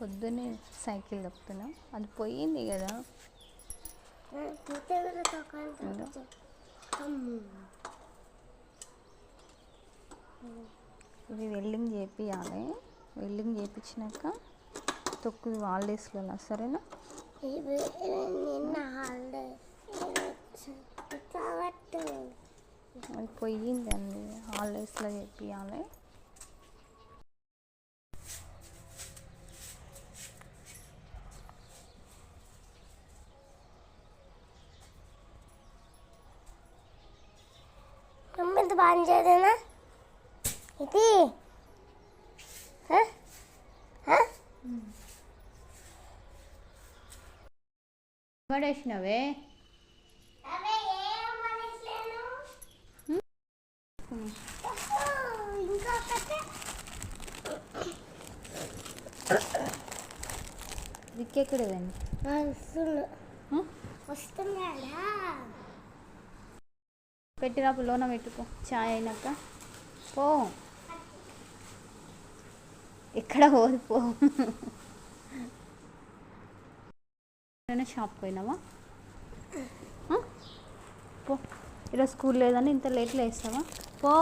పొద్దున్నే సైకిల్ తొక్కుతున్నాం అది పోయింది కదా. ఇది వెల్డింగ్ చేపియాలి. వెల్డింగ్ చేయించినాక తొక్కు హాలిడేస్లో సరేనా? హాలిడే కాబట్టి అది పోయింది అండి హాలిడేస్లో చేపియాలి. బాగా చేయదేనా ఇది? పడేసినవే వస్తుండు వస్తున్నాడా? పెట్టిరా లోన పెట్టుకో. చాయ్ అయినాక. పో. ఎక్కడ పోదు పో. షాప్ పోయినావా? పో. ఈరోజు స్కూల్ లేదని ఇంత లేట్ లేస్తావా? పో.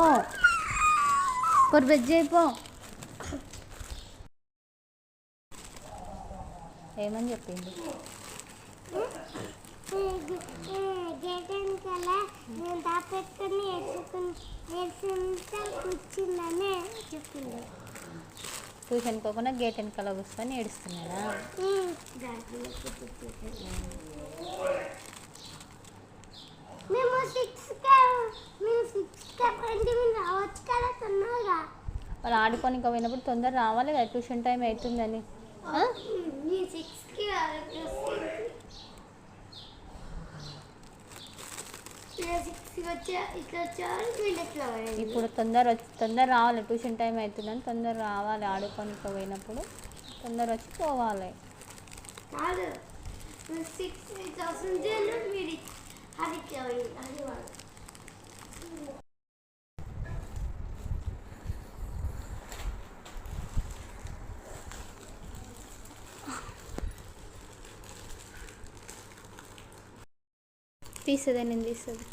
పొరి వెజ్ అయిపో ఏమని చెప్పింది? వెనకాల నేను దాపెట్టుకుని కూర్చుందని చెప్పింది. ట్యూషన్ పోకుండా గేట్ వెనకాల కూర్చొని ఏడుస్తున్నాడా మేము సిక్స్ మేము సిక్స్ అంటే మేము రావచ్చు కదా తొందరగా. వాళ్ళు ఆడుకోనికి పోయినప్పుడు తొందర రావాలి కదా ట్యూషన్ టైం అవుతుందని ఆ? నేను సిక్స్కి సిక్స్కి వచ్చా ఇట్లా వచ్చేవాళ్ళు వీళ్ళు ఇట్లా పోయేది. ఇప్పుడు తొందర వచ్చి తొందర రావాలి. ట్యూషన్ టైం అవుతుందని తొందర రావాలి. ఆడుకొని పోయినప్పుడు తొందర వచ్చి పోవాలి. సిక్స్ తీసేదే తీస్తుంది నేను తీస్తుంది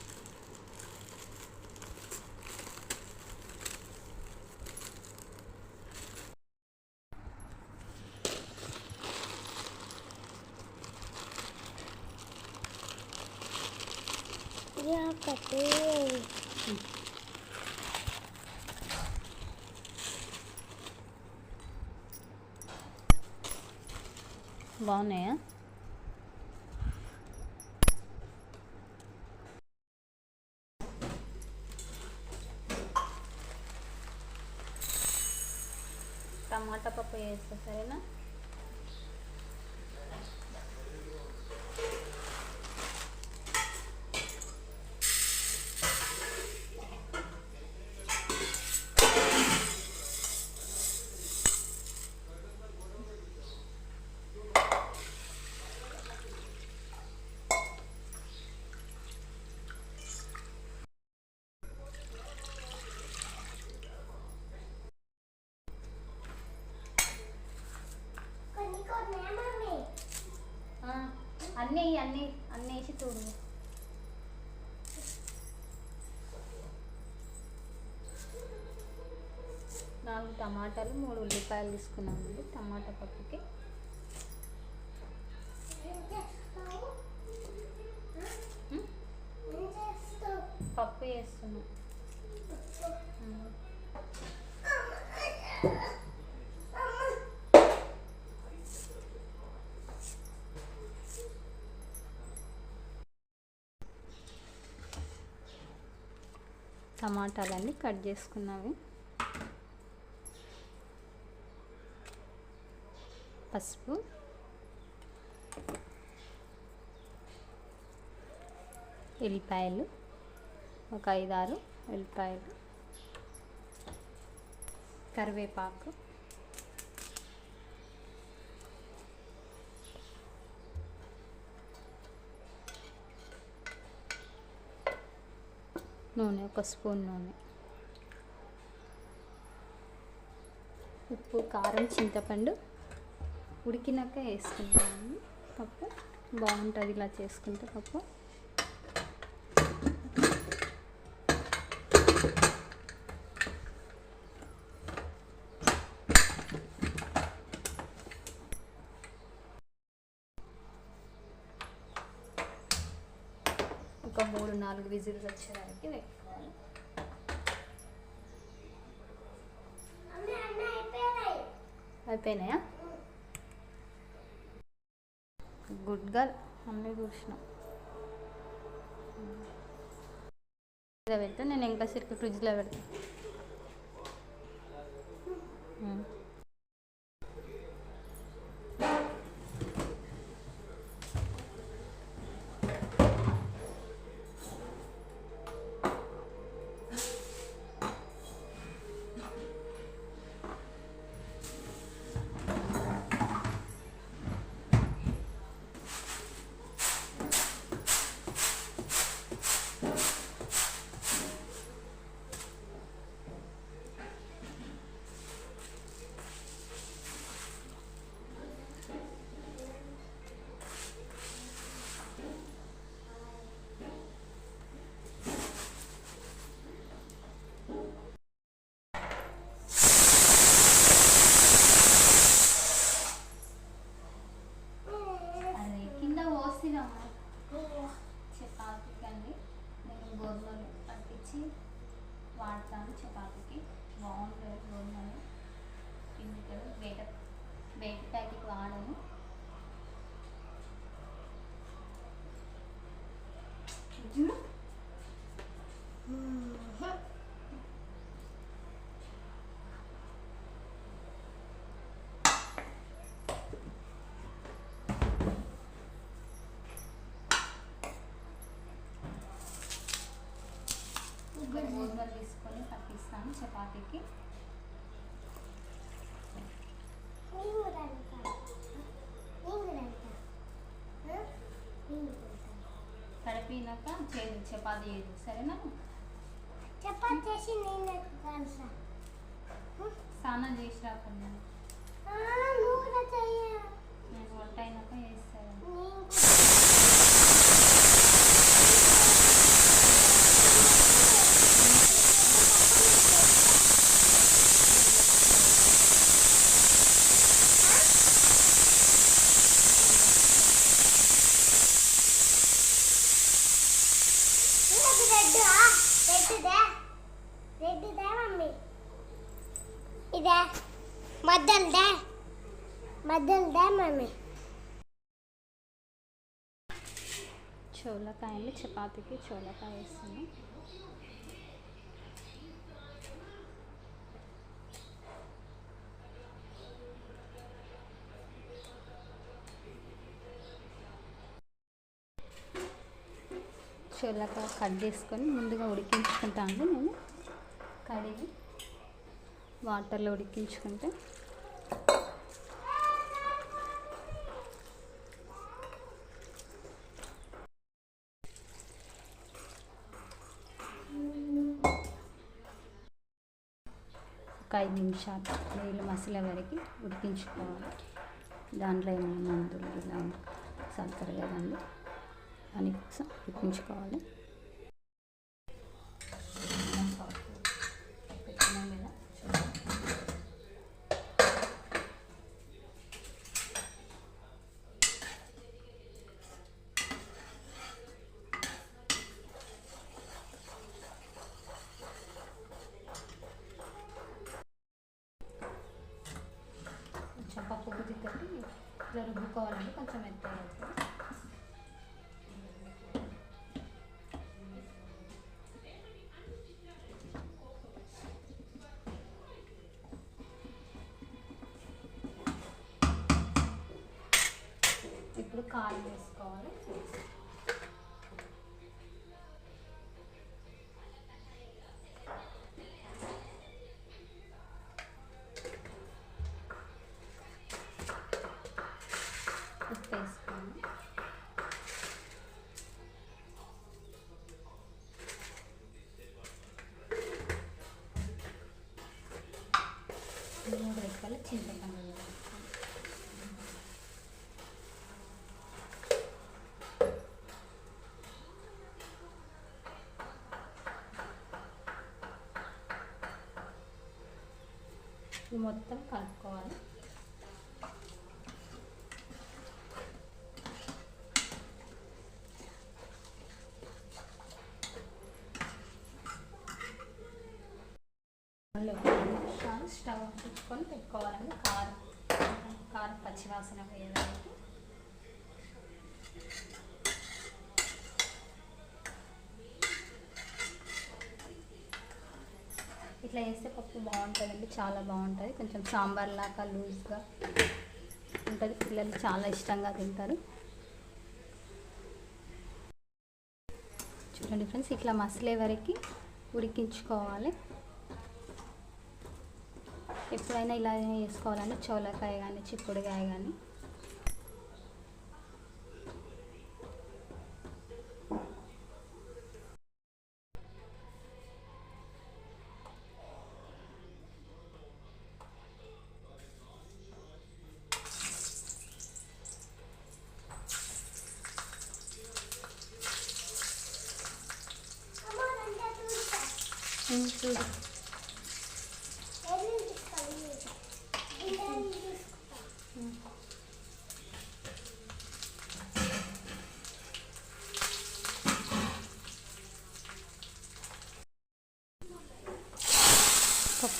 ఇది బాగున్నాయా? టమాటా పప్పు వేస్తా సరేనా? అన్నీ అన్నీ అన్నీ వేసి చూడు నాలుగు టమాటాలు మూడు ఉల్లిపాయలు తీసుకున్నామండి టమాటా పప్పుకి. పప్పు వేస్తున్నాం. టమాటాలన్నీ కట్ చేసుకున్నవి పసుపు. ఎల్లిపాయలు ఒక ఐదారు ఎల్లిపాయలు కరివేపాకు. నూనె ఒక స్పూన్ నూనె. ఉప్పు కారం చింతపండు ఉడికినాక వేసుకుంటాను. పప్పు బాగుంటుంది ఇలా చేసుకుంటే పప్పు ఒక మూడు నాలుగు విజిల్స్ వచ్చేదానికి పెట్టుకోవాలి అయిపోయినాయా. గుడ్ గర్ల్ అన్నీ చూసినాం పెడితే నేను ఇంకా సరికి ఫ్రిడ్జ్లో పెడతాను చపాతీకి అండి నేను గోధుమలు పట్టించి వాడతాను చపాతీకి. బాగుంటుంది గోధుమలు. కిందికి బయట బయట ప్యాకెట్ వాడను. చూడు ఇక్కడ గోధుమలు తీసుకొని పట్టిస్తాను చపాతీకి నేను కూడా అంటాను నేను కూడా అంటాను నేను కూడా అంటాను చేయదు చపాతీ చేయదు సరేనా? చపాతి చేసి నేను స్నానం చేసి రాకుండా నువ్వు కూడా చెయ్య నేను వంట అయినాక చేస్తాను నేను కూడా ఇది రెడ్ రెడ్దే రెడ్దే మమ్మీ ఇదా మద్దల్దే మద్దల్దే మమ్మీ చోలకాయని చపాతీకి చోలకాయ వేస్తాను. చోలకాయ కట్ చేసుకొని ముందుగా ఉడికించుకుంటాను నేను. కడిగి వాటర్లో ఉడికించుకుంటే. ఒక ఐదు నిమిషాలు నీళ్ళు మసిలే వరకు ఉడికించుకోవాలి. దాంట్లో ఏమైనా మందులు ఇలా చల్లుతారు కదండి దానికోసం ఉడికించుకోవాలి పెట్టినాం కదా చూడండి. కొంచెం పప్పు గుద్దితోటి ఇట్లా రుబ్బుకోవాలండి కొంచెం మెత్తగా ఇప్పుడు కారం వేసుకోవాలి మొత్తం కలుపుకోవాలి. స్టవ్ చూసుకొని పెట్టుకోవాలండి. కారం కారం పచ్చివాసన వేయడానికి ఇట్లా చేస్తే పప్పు బాగుంటుందండి చాలా బాగుంటుంది. కొంచెం సాంబార్ లాగా లూజ్గా ఉంటుంది. పిల్లలు చాలా ఇష్టంగా తింటారు. చూడండి ఫ్రెండ్స్ ఇట్లా మసలే వరకు ఉడికించుకోవాలి. ఎప్పుడైనా ఇలా చేసుకోవాలంటే చోలకాయ కానీ చిక్కుడుకాయ కానీ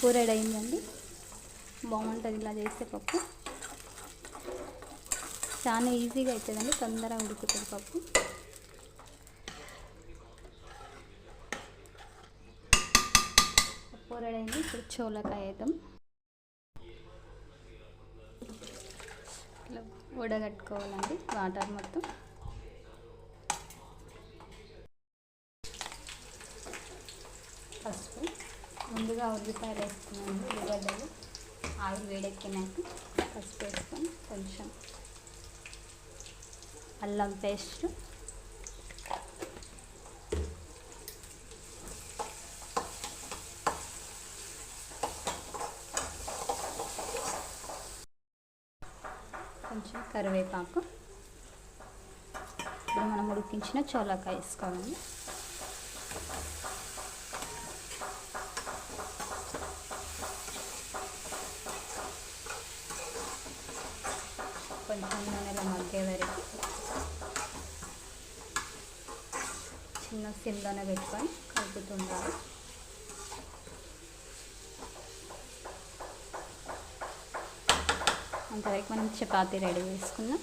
పప్పు రెడీ అయిందండి. బాగుంటుంది ఇలా చేస్తే పప్పు. చాలా ఈజీగా అవుతుందండి తొందరగా ఉడుకుతుంది పప్పు. పప్పు రెడీ అయింది ఇప్పుడు చోలకాయ వేద్దాం. ఇట్లా ఉడగట్టుకోవాలండి వాటర్ మొత్తం. పసుపు. ముందుగా ఉల్లిపాయలు వేసుకున్నాను ఉల్లిగడ్డలు ఆయిల్ వేడెక్కినాక పసుపు వేసుకొని కొంచెం అల్లం పేస్ట్ కొంచెం కరివేపాకు. ఇప్పుడు మనం ఉడికించిన చోలకాయ వేసుకోవాలి కొంచెం నూనెలో మగ్గే వరకు చిన్న పెట్టుకొని కలుపుతుండాలి. అంతవరకు మనం చపాతీ రెడీ చేసుకుందాం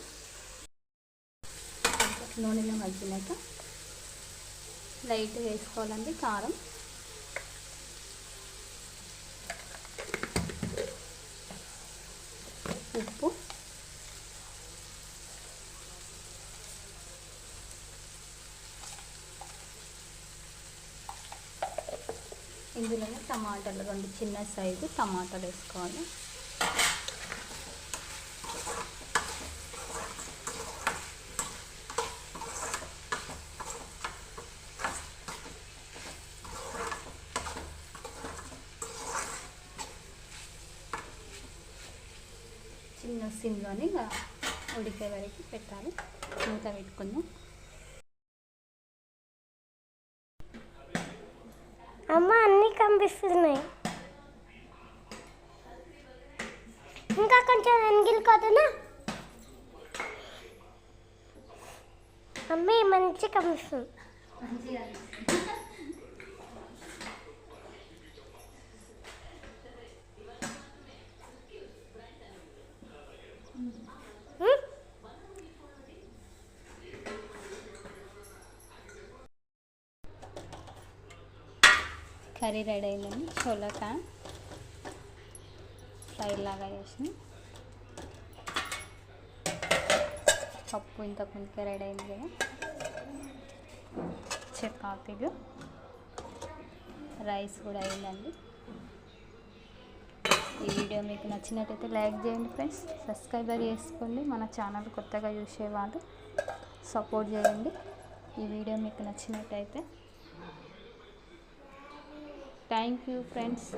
నూనెలో మగ్గినాక లైట్ వేసుకోవాలండి కారం. ఉప్పు. ఇందులోనే టమాటాలు రెండు చిన్న సైజు టమాటాలు వేసుకోవాలి. చిన్న సిమ్లోనే ఉడికే వరకు పెట్టాలి. మూత పెట్టుకుందాం అమ్మ అన్నీ కనిపిస్తున్నాయి ఇంకా కొంచెం వెనగిలి కదనా అమ్మ మంచి కనిపిస్తుంది. కర్రీ రెడీ అయిందండి. చోలకాయ ఫ్రై లాగా చేసిన. పప్పు ఇంత ముందుకే రెడీ అయింది కదా. చపాతీలు. రైస్ కూడా అయిందండి. ఈ వీడియో మీకు నచ్చినట్టయితే లైక్ చేయండి ఫ్రెండ్స్. సబ్స్క్రైబర్ చేసుకోండి. మన ఛానల్ కొత్తగా చూసేవాళ్ళు సపోర్ట్ చేయండి. ఈ వీడియో మీకు నచ్చినట్టయితే Thank you friends.